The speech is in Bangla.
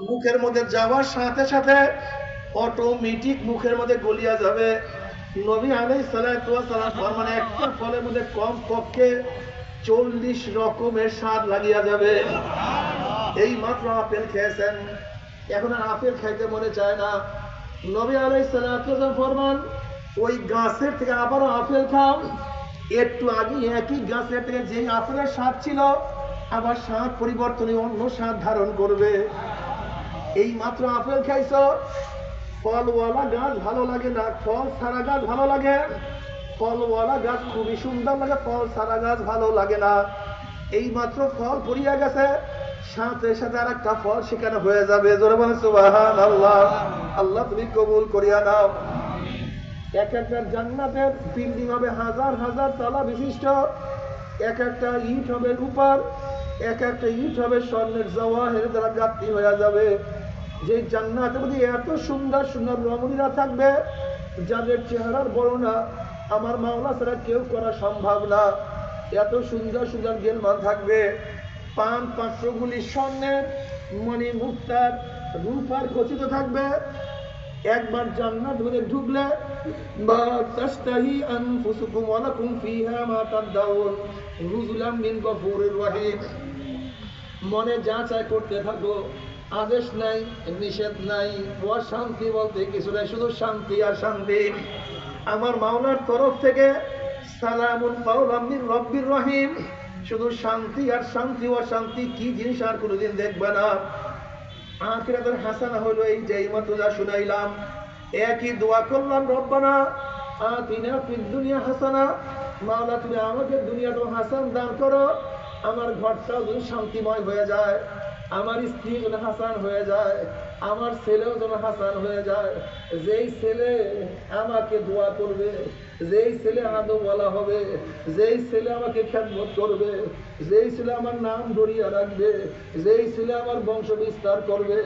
মুখের মধ্যে যাওয়ার সাথে সাথে অটোমেটিক মুখের মধ্যে গলিয়া যাবে। নবী আলাই সালাম ফরমানে একটা ফলের মধ্যে কম পক্ষে চল্লিশ রকমের স্বাদ লাগিয়া যাবে। এই মাত্র আপেল খেয়েছেন। এখন আর আপেল খাইতে মনে চায় না। নবী আলাই সালাম ফরমান, ওই গাছের থেকে আবারও আপেল খাও। একটু আগে একই গাছের থেকে যেই আপেলের স্বাদ ছিল, আবার স্বাদ পরিবর্তনে অন্য স্বাদ ধারণ করবে। এই মাত্র আপেল খাইছ? ফলওয়ালা গাছ ভালো লাগে না, ফল সারা গাছ ভালো লাগে? ফলওয়ালা গাছ খুবই সুন্দর লাগে, ফল সারা গাছ ভালো লাগে না। এই মাত্র ফল পড়িয়া গেছে, সাথে সাথে আর একটা ফল সেখানে হয়ে যাবে। জোরে সুবাহান আল্লাহ আল্লাহ তুমি কবুল করিয়া নাও। এক একটা জান্নাতের বিল্ডিং হবে হাজার হাজার তলা বিশিষ্ট। এক একটা ইট হবে রূপার। এক একটা ইট হবে স্বর্ণের জওয়াহের দ্বারা গাপ্তি হয়ে যাবে। যে জান্নাতের মধ্যে এত সুন্দর সুন্দর রমণীরা থাকবে, যাদের চেহারার বর্ণনা আমার মাওলা ছাড়া কেউ করা সম্ভব না। এত সুন্দর সুন্দর গেলমান থাকবে। পান পাত্রগুলি স্বর্ণের মণি মুক্তার রূপার খচিত থাকবে। একবার জান্নাত মধ্যে ঢুকলে বা তাস্তাহি আনফুসুকুম ওয়া লাকুম ফিহা মা তাদাউন নুজুলাম মিন গফুরির রহিম। মনে যা চায় করতে থাকো। আদেশ নাই, নিষেধ নাই ও শান্তি বলতে কিছু নাই, শুধু শান্তি আর শান্তি। আমার মাওলার তরফ থেকে সালামুন কাউলাম মিন রব্বির রহিম। শুধু শান্তি আর শান্তি ও শান্তি কি জিনিস আর কোনোদিন দেখবে না। আখিরাতের হাসানা হলো এই যে এইমাত্র যা শুনাইলাম। একই দোয়া করলাম, রব্বানা আতিনা ফিদ দুনিয়া হাসানা। মাওলা তুমি আমাকে দুনিয়াটা হাসান দান করো, আমার ঘরটাও যদি শান্তিময় হয়ে যায়। আমার স্ত্রী যেন হাসান হয়ে যায়, আমার ছেলেও যেন হাসান হয়ে যায়, যেই ছেলে আমাকে দোয়া করবে, যেই ছেলে আদৌ বলা হবে, যেই ছেলে আমাকে খ্যাতমত করবে, যেই ছেলে আমার নাম ধরিয়া রাখবে, যেই ছেলে আমার বংশ বিস্তার করবে।